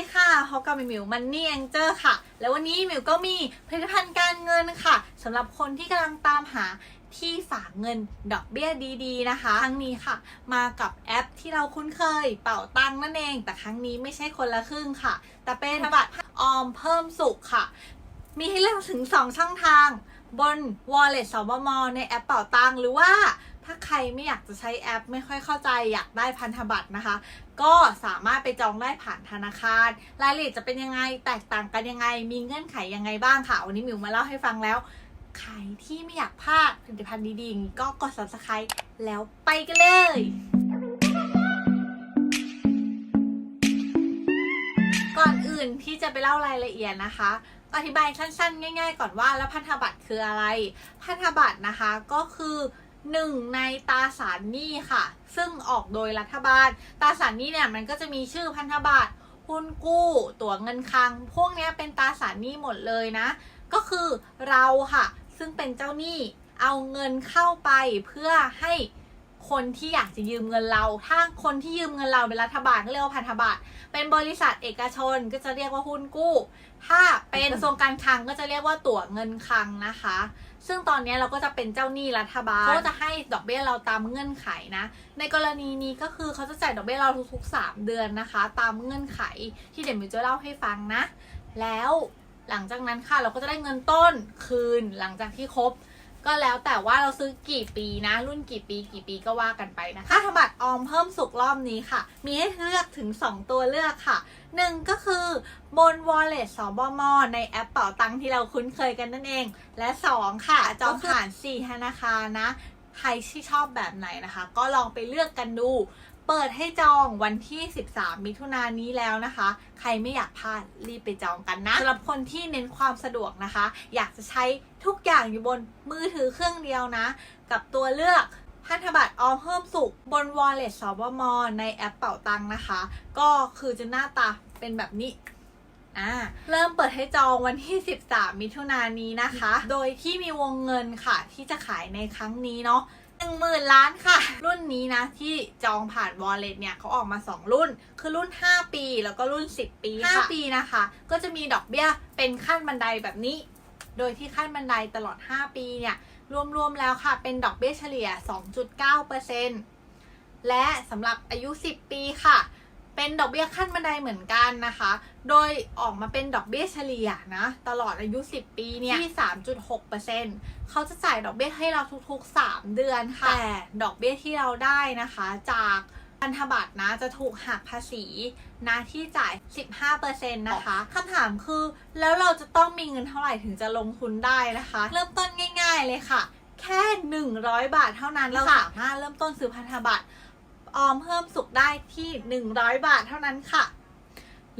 ดีค่ะพบกับมิวมันนี่แองเจอร์ค่ะ แล้ววันนี้มิวก็มีผลิตภัณฑ์การเงินค่ะสำหรับคนที่กำลังตามหาที่ฝากเงินดอกเบี้ยดีๆนะคะ ครั้งนี้ค่ะ มากับแอปที่เราคุ้นเคย เป่าตังนั่นเอง แต่ครั้งนี้ไม่ใช่คนละครึ่งค่ะ แต่เป็นบัตรออมเพิ่มสุขค่ะ มีให้เลือกถึง 2 ช่องทาง บน Wallet สบมในแอปเป่าตังหรือว่า ถ้าใครไม่อยากจะใช้แอป ไม่ค่อยเข้าใจอยากได้พันธบัตรนะคะ ก็สามารถไปจองได้ผ่านธนาคาร รายละเอียดจะเป็นยังไงแตกต่างกันยังไง มีเงื่อนไขยังไงบ้างค่ะ วันนี้มิวมาเล่าให้ฟังแล้ว ใครที่ไม่อยากพลาดผลิตภัณฑ์ดีดีก็กด subscribe แล้วไปกันเลยก่อนอื่นที่จะไปเล่ารายละเอียดนะคะอธิบายสั้นๆ ง่าย ๆ ก่อนว่าแล้วพันธบัตรคืออะไร พันธบัตรนะคะก็คือ หนึ่งในตราสารหนี้ค่ะ ซึ่งออกโดยรัฐบาลตราสารหนี้เนี่ยมันก็จะมีชื่อพันธบัตรหุ้นกู้ ตั๋วเงินคลัง พวกนี้เป็นตราสารหนี้หมดเลยนะ ก็คือเราค่ะ ซึ่งเป็นเจ้าหนี้เอาเงินเข้าไปเพื่อให้ คนที่อยากจะยืมเงินเรา ถ้าคนที่ยืมเงินเราเป็นรัฐบาลก็เรียกว่าพันธบัตร เป็นบริษัทเอกชนก็จะเรียกว่าหุ้นกู้ ถ้าเป็นกระทรวงการคลังก็จะเรียกว่าตั๋วเงินคลังนะคะ ซึ่งตอนนี้เราก็จะเป็นเจ้าหนี้รัฐบาลเขาจะให้ดอกเบี้ยเราตามเงื่อนไขนะ ในกรณีนี้ก็คือเขาจะจ่ายดอกเบี้ยเราทุกๆ 3 เดือนนะคะ ตามเงื่อนไขที่เดี๋ยวมิวจะเล่าให้ฟังนะ แล้วหลังจากนั้นค่ะเราก็จะได้เงินต้นคืนหลังจากที่ครบ ก็แล้วแต่ว่าเราซื้อกี่ปีนะ รุ่นกี่ปีกี่ปีก็ว่ากันไปนะคะธนบัตรออมเพิ่มสุกรอบนี้ค่ะ มีให้เลือกถึง 2 ตัวเลือกค่ะหนึ่งก็คือบน Wallet สบมในแอปเป๋าตังค์ที่เราคุ้นเคยกันนั่นเอง และ 2 ค่ะ จองผ่าน 4 ธนาคารนะ ใครที่ชอบแบบไหนนะคะ ก็ลองไปเลือกกันดู เปิดให้จองวันที่ 13 มิถุนายนนี้แล้วนะคะ ใครไม่อยากพลาดรีบไปจองกันนะสำหรับคนที่เน้นความสะดวกนะคะ อยากจะใช้ทุกอย่างอยู่บนมือถือเครื่องเดียวนะ กับตัวเลือกพันธบัตรออมเพิ่มสุขบน Wallet สบมในแอปเป่าตังนะคะ ก็คือจะหน้าตาเป็นแบบนี้อ่าเริ่มเปิดให้จองวันที่ 13 มิถุนายนนี้นะคะ โดยที่มีวงเงินค่ะที่จะขายในครั้งนี้เนาะ หนึ่งหมื่นล้านค่ะ รุ่นนี้นะที่จองผ่านวอลเล็ตเนี่ยเขาออกมา 2 รุ่น คือรุ่น 5 ปีแล้วก็รุ่น 10 ปี 5 ปีนะคะ ก็จะมีดอกเบี้ยเป็นขั้นบันไดแบบนี้ โดยที่ขั้นบันไดตลอด 5 ปีเนี่ยรวมๆแล้วค่ะ เป็นดอกเบี้ยเฉลี่ย 2.9%และสำหรับอายุ 10 ปีค่ะ เป็นดอกเบี้ยขั้นบันไดเหมือนกันนะคะ โดยออกมาเป็นดอกเบี้ยเฉลี่ยนะ ตลอดอายุ 10 ปีเนี่ยที่ 3.6%เขาจะจ่ายดอกเบี้ยให้เราทุก ๆ 3 เดือนค่ะ แต่ดอกเบี้ยที่เราได้นะคะ จากพันธบัตรนะจะถูกหักภาษีนะที่จ่าย 15%นะคะคำถามคือแล้วเราจะต้องมีเงินเท่าไหร่ถึงจะลงทุนได้นะคะ เริ่มต้นง่าย ๆเลยค่ะ แค่ 100 บาทเท่านั้นเราสามารถเริ่มต้นซื้อพันธบัตร ออมเพิ่มสุขได้ที่ 100 บาทเท่านั้นค่ะ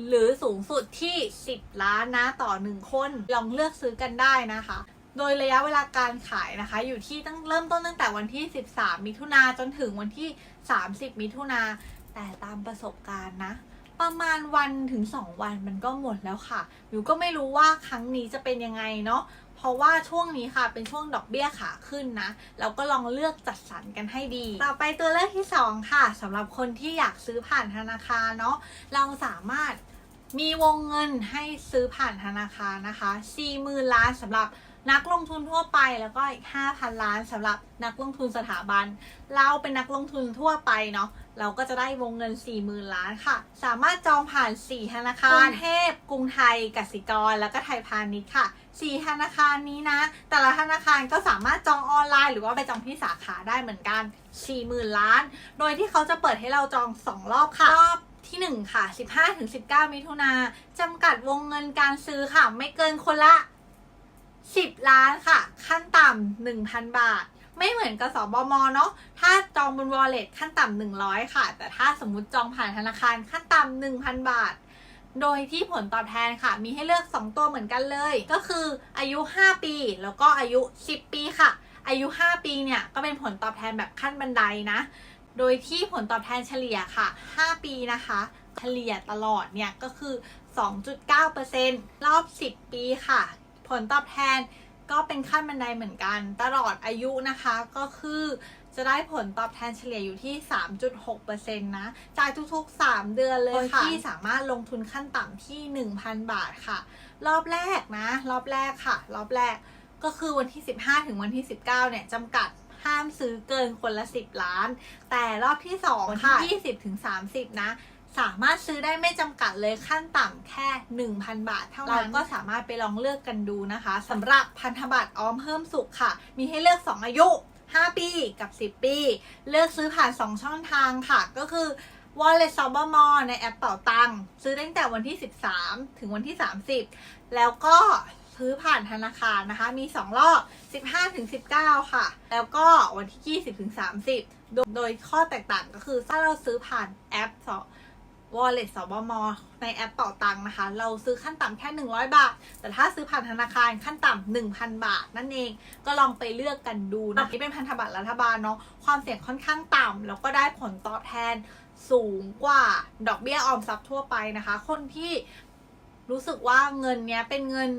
หรือสูงสุดที่ 10 ล้านนะต่อ 1 คน ลองเลือกซื้อกันได้นะคะ โดยระยะเวลาการขายนะคะ อยู่ที่ตั้งเริ่มต้นตั้งแต่วันที่ 13 มิถุนาจนถึงวันที่ 30 มิถุนาแต่ตามประสบการณ์นะประมาณวันถึง 2 วันมันก็หมดแล้วค่ะมิวก็ไม่รู้ว่าครั้งนี้จะเป็นยังไงเนาะ เพราะว่าช่วงนี้ค่ะเป็นช่วงดอกเบี้ยขาขึ้นนะ เราก็ลองเลือกจัดสรรกันให้ดี ต่อไปตัวเลือกที่ 2 ค่ะสำหรับคนที่อยากซื้อผ่านธนาคารเนาะเราสามารถมีวงเงินให้ซื้อผ่านธนาคารนะคะ 40,000 ล้านสำหรับ นักลงทุนทั่วไปแล้วก็อีก 5,000 ล้านสำหรับนักลงทุนสถาบัน เราเป็นนักลงทุนทั่วไปเนาะเราก็จะได้วงเงิน 40,000 ล้านค่ะ สามารถจองผ่าน 4 ธนาคารกรุงเทพกรุงไทยกสิกร แล้วก็ไทยพาณิชย์ค่ะ 4 ธนาคารนี้นะ แต่ละธนาคารก็สามารถจองออนไลน์หรือว่าไปจองที่สาขาได้เหมือนกัน 40,000 ล้าน โดยที่เขาจะเปิดให้เราจอง 2 รอบค่ะรอบที่ 1 ค่ะ 15-19 มิถุนาจำกัดวงเงินการซื้อค่ะ ไม่เกินคนละ 10 ล้านค่ะ ขั้นต่ำ1,000 บาท ไม่เหมือนกับสบมเนาะถ้าจองบน wallet ขั้นต่ำ100 ค่ะ แต่ถ้าสมมุติจองผ่านธนาคารขั้นต่ำ1,000 บาท โดยที่ผลตอบแทนค่ะ มีให้เลือก 2 ตัวเหมือนกันเลย ก็คืออายุ 5 ปี แล้วก็อายุ 10 ปีค่ะ อายุ 5 ปีเนี่ยก็เป็นผลตอบแทนแบบขั้นบันไดนะ โดยที่ผลตอบแทนเฉลี่ยค่ะ 5 ปีนะคะเฉลี่ยตลอดเนี่ยก็คือ 2.9%รอบ 10 ปีค่ะ ผลตอบแทนก็เป็นขั้นบันไดเหมือนกัน ตลอดอายุนะคะก็คือจะได้ผลตอบแทนเฉลี่ยอยู่ที่ 3.6%นะจ่ายทุกๆ 3 เดือนเลยค่ะ ที่สามารถลงทุนขั้นต่ำที่ 1,000 บาทค่ะ รอบแรกนะ รอบแรกค่ะ รอบแรกก็คือวันที่ 15 ถึงวันที่ 19 เนี่ยจำกัดห้ามซื้อเกินคนละ 10 ล้าน แต่รอบที่ 2 ค่ะ 20 ถึง 30 นะ สามารถซื้อได้ไม่จำกัดเลยขั้นต่ำแค่ 1,000 บาท เท่านั้นเราก็สามารถไปลองเลือกกันดูนะคะสำหรับพันธบัตรออมเพิ่มสุขค่ะ มีให้เลือก 2 อายุ 5 ปีกับ 10 ปี เลือกซื้อผ่าน 2 ช่องทางค่ะ ก็คือ Wallet s o b m o ในแอปเป่าตังค์ซื้อตั้งแต่วันที่ 13 ถึงวันที่ 30 แล้วก็ซื้อผ่านธนาคารนะคะ มี 2 รอบ 15ถึง19 ค่ะ แล้วก็วันที่ 20ถึง30โดยโดยข้อแตกต่างก็คือถ้าเราซื้อผ่านแอปส Wallet สบมในแอปเป่าตังนะคะ เราซื้อขั้นต่ำแค่ 100 บาท แต่ถ้าซื้อผ่านธนาคารขั้นต่ำ1,000 บาท นั่นเองก็ลองไปเลือกกันดูนะนี่เป็นพันธบัตรรัฐบาลเนาะความเสี่ยงค่อนข้างต่ำแล้วก็ได้ผลตอบแทนสูงกว่าดอกเบี้ยออมทรัพย์ทั่วไปนะคะ คนที่รู้สึกว่าเงินเนี้ยเป็นเงิน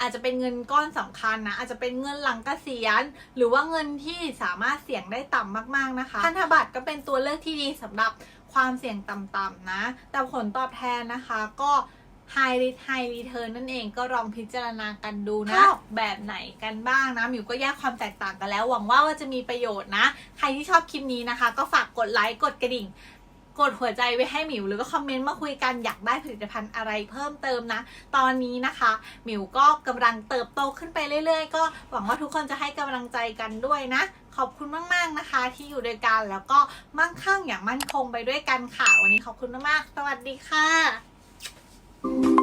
อาจจะเป็นเงินก้อนสำคัญนะอาจจะเป็นเงินหลังเกษียณ หรือว่าเงินที่สามารถเสี่ยงได้ต่ำมากๆนะคะพันธบัตรก็เป็นตัวเลือกที่ดีสำหรับ ความเสี่ยงต่ำๆนะ แต่ผลตอบแทนนะคะก็ High Risk High Return นั่นเองก็ลองพิจารณากันดูนะชอบแบบไหนกันบ้างนะหมิวก็แยกความแตกต่างกันแล้ว หวังว่าว่าจะมีประโยชน์นะ ใครที่ชอบคลิปนี้นะคะ ก็ฝากกดไลค์กดกระดิ่ง กดหัวใจไว้ให้หมิว หรือก็คอมเมนต์มาคุยกันอยากได้ผลิตภัณฑ์อะไรเพิ่มเติมนะ ตอนนี้นะคะหมิวก็กำลังเติบโตขึ้นไปเรื่อย ๆ ก็หวังว่าทุกคนจะให้กำลังใจกันด้วยนะ ขอบคุณมากๆนะคะ ที่อยู่ด้วยกันแล้วก็มั่งคั่งอย่างมั่นคงไปด้วยกันค่ะ วันนี้ขอบคุณมากๆสวัสดีค่ะ